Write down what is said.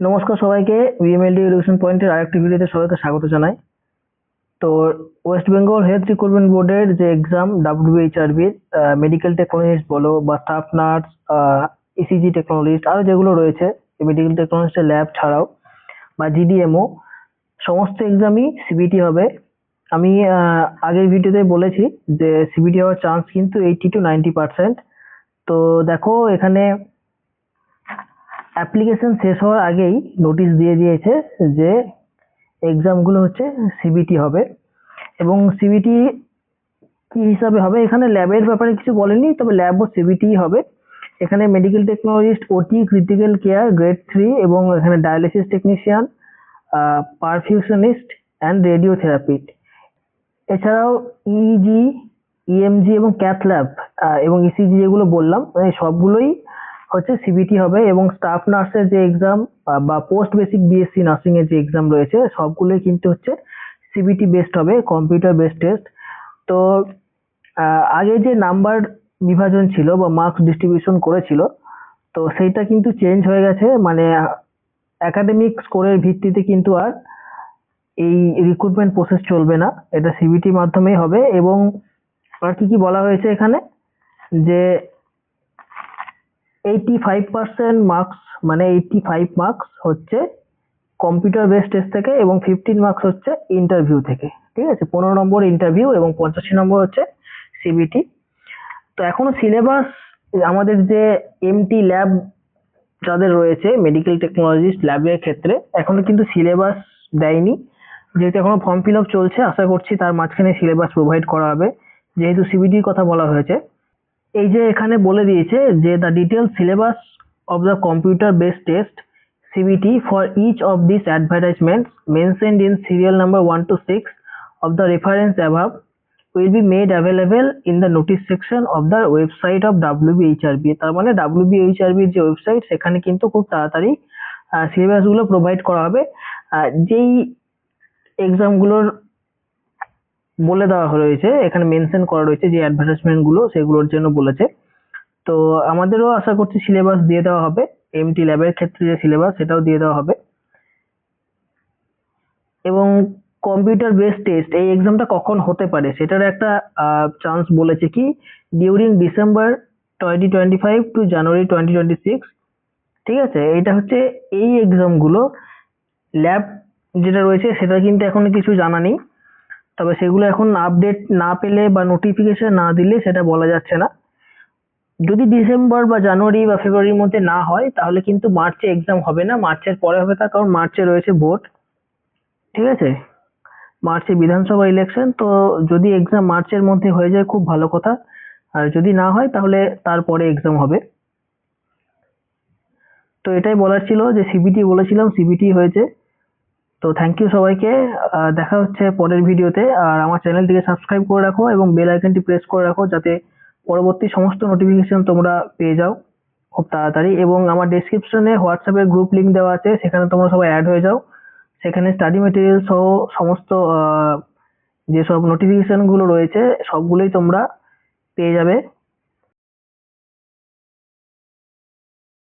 নমস্কার সবাইকে। বিএমএলডি এডুকেশন পয়েন্টের আরেকটি ভিডিওতে সবাইকে স্বাগত জানাই। তো ওয়েস্ট বেঙ্গল হেলথ রিক্রুটমেন্ট বোর্ডের যে এক্সাম ডাব্লিউএইচআরবির মেডিকেল টেকনোলজিস্ট বলো বা স্টাফ নার্স ইসিজি টেকনোলজিস্ট আরও যেগুলো রয়েছে মেডিকেল টেকনোলজিস্টের ল্যাব ছাড়াও বা জিডিএমও সমস্ত এক্সামই সিবিটি হবে। আমি আগের ভিডিওতে বলেছি যে সিবিটি হওয়ার চান্স কিন্তু এইটি টু নাইনটি পার্সেন্ট তো দেখো, এখানে অ্যাপ্লিকেশন শেষ হওয়ার আগেই নোটিশ দিয়ে দিয়েছে যে এক্সামগুলো হচ্ছে সিবিটি হবে। এবং সিবিটি কি হিসাবে হবে? এখানে ল্যাবের ব্যাপারে কিছু বলেনি, তবে ল্যাব ও সিবিটি হবে। এখানে medical technologist OT critical care grade three এবং এখানে dialysis technician perfusionist and radiotherapist এছাড়াও ইজি ইএমজি এবং ক্যাথ ল্যাব এবং ইসিজি যেগুলো বললাম সবগুলোই হচ্ছে সিবিটি হবে এবং স্টাফ নার্সের যে এক্সাম বা পোস্ট বেসিক বিএসসি নার্সিং এর যে এক্সাম রয়েছে সবগুলোই কিন্তু হচ্ছে সিবিটি বেসড হবে কম্পিউটার বেসড টেস্ট তো আহ, আগে যে নাম্বার বিভাজন ছিল বা মার্কস ডিস্ট্রিবিউশন করেছিল তো সেইটা কিন্তু চেঞ্জ হয়ে গেছে মানে একাডেমিক স্কোরের ভিত্তিতে কিন্তু আর এই রিক্রুটমেন্ট প্রসেস চলবে না এটা সিবিটি মাধ্যমেই হবে এবং আর কি কি বলা হয়েছে এখানে? যে এইটি ফাইভ পার্সেন্ট মার্কস মানে এইটি ফাইভ মার্কস হচ্ছে কম্পিউটার বেসড টেস্ট থেকে এবং ফিফটিন মার্কস হচ্ছে ইন্টারভিউ থেকে। ঠিক আছে? পনেরো নম্বর ইন্টারভিউ এবং পঁচাশি নম্বর হচ্ছে সিবিটি তো এখনও সিলেবাস আমাদের যে এমটি ল্যাব যাদের রয়েছে মেডিকেল টেকনোলজিস্ট ল্যাবের ক্ষেত্রে, এখনও কিন্তু সিলেবাস দেয়নি। যেহেতু এখনও ফর্ম ফিল আপ চলছে, আশা করছি তার মাঝখানে সিলেবাস প্রোভাইড করা হবে। যেহেতু সিবিটির কথা বলা হয়েছে এই যে এখানে বলে দিয়েছে যে the detail syllabus of the computer based test CBT for each of this advertisements mentioned in serial number one two six of the reference above will be made available in the notice section of the website of WBHRB তার মানে WBHRB যে website সেখানে কিন্তু খুব তাড়াতাড়ি সিলেবাসগুলো provide করা হবে। যেই এক্সামগুলোর বলে দেওয়া রয়েছে, এখানে মেনশন করা রয়েছে যে অ্যাডভার্টাইজমেন্টগুলো সেগুলোর জন্য বলেছে। তো আমাদেরও আশা করছি সিলেবাস দিয়ে দেওয়া হবে। এমটি ল্যাবের ক্ষেত্রে যে সিলেবাস সেটাও দিয়ে দেওয়া হবে। এবং কম্পিউটার বেসড টেস্ট এই এক্সামটা কখন হতে পারে, সেটার একটা চান্স বলেছে কি during December twenty twenty five to January twenty twenty six ঠিক আছে? এটা হচ্ছে এই এক্সামগুলো ল্যাব যেটা রয়েছে, সেটা কিন্তু এখনও কিছু জানা নেই। তবে সেগুলো এখন আপডেট না পেলে বা নোটিফিকেশন না দিলে সেটা বলা যাচ্ছে না। যদি ডিসেম্বর বা জানুয়ারি বা ফেব্রুয়ারির মধ্যে না হয়, তাহলে কিন্তু মার্চে এক্সাম হবে না। মার্চের পরে হবে তার কারণ মার্চে রয়েছে ভোট ঠিক আছে? মার্চে বিধানসভা ইলেকশন তো যদি এক্সাম মার্চের মধ্যে হয়ে যায়, খুব ভালো কথা। আর যদি না হয়, তাহলে তারপরে এক্সাম হবে। তো এটাই বলার ছিল যে সিবিটি বলেছিলাম সিবিটি হয়েছে। তো থ্যাংক ইউ সবাইকে। দেখা হচ্ছে পরের ভিডিওতে। আর আমার চ্যানেলটিকে সাবস্ক্রাইব করে রাখো এবং বেল আইকনটি প্রেস করে রাখো যাতে পরবর্তী সমস্ত নোটিফিকেশন তোমরা পেয়ে যাও খুব তাড়াতাড়ি। এবং আমার ডেসক্রিপশনে হোয়াটসঅ্যাপের গ্রুপ লিংক দেওয়া আছে, সেখানে তোমরা সবাই অ্যাড হয়ে যাও। সেখানে স্টাডি মেটেরিয়াল সহ সমস্ত যেসব নোটিফিকেশনগুলো রয়েছে, সবগুলোই তোমরা পেয়ে যাবে।